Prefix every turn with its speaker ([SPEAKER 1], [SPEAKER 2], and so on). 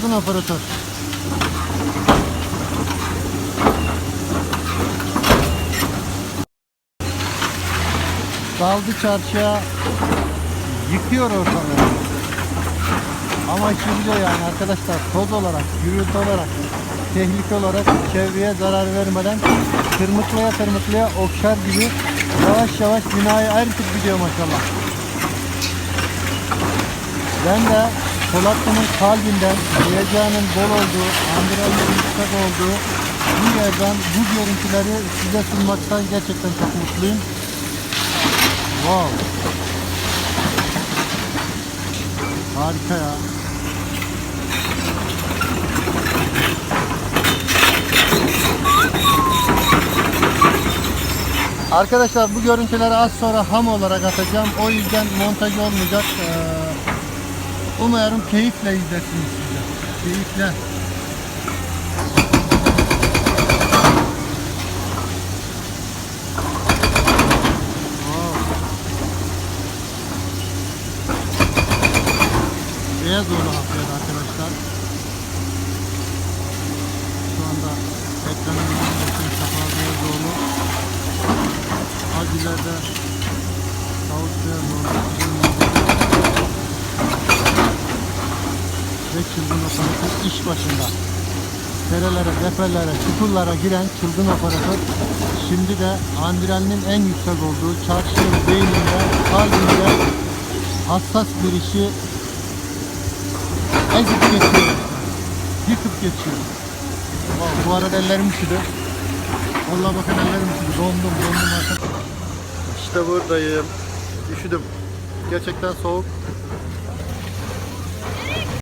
[SPEAKER 1] çılgın operatör. Daldı çarşıya yıkıyor ortalığı. Ama biliyor yani arkadaşlar toz olarak, gürültü olarak, tehlike olarak çevreye zarar vermeden tırmıklaya tırmıklaya okşar gibi yavaş yavaş binayı ayrıtıp gidiyor maşallah. Ben de Polatlı'nın kalbinden heyecanın bol olduğu, andıralların yüksek olduğu bu yerden bu görüntüleri size sunmaktan gerçekten çok mutluyum. Wow. Harika ya. Arkadaşlar bu görüntüleri az sonra ham olarak atacağım. O yüzden montaj olmayacak. Ee, umarım keyifle izlersiniz size. Keyifle. Beyaz oğlu hafıyor arkadaşlar. Şu anda ekranın önündeki Safa Beyazoğlu. Hacilerde Davut Ve çılgın operatör iş başında. Derelere, deprelere, çukurlara giren çılgın operatör şimdi de Andirel'in en yüksek olduğu çarşının beyninde, kalbinde hassas bir işi ezip geçiyor. Yıkıp geçiyor. Wow, bu arada ellerim üşüdü. Vallahi bakın ellerim üşüdü. Dondum, dondum arkadaşlar. İşte buradayım. Üşüdüm. Gerçekten soğuk.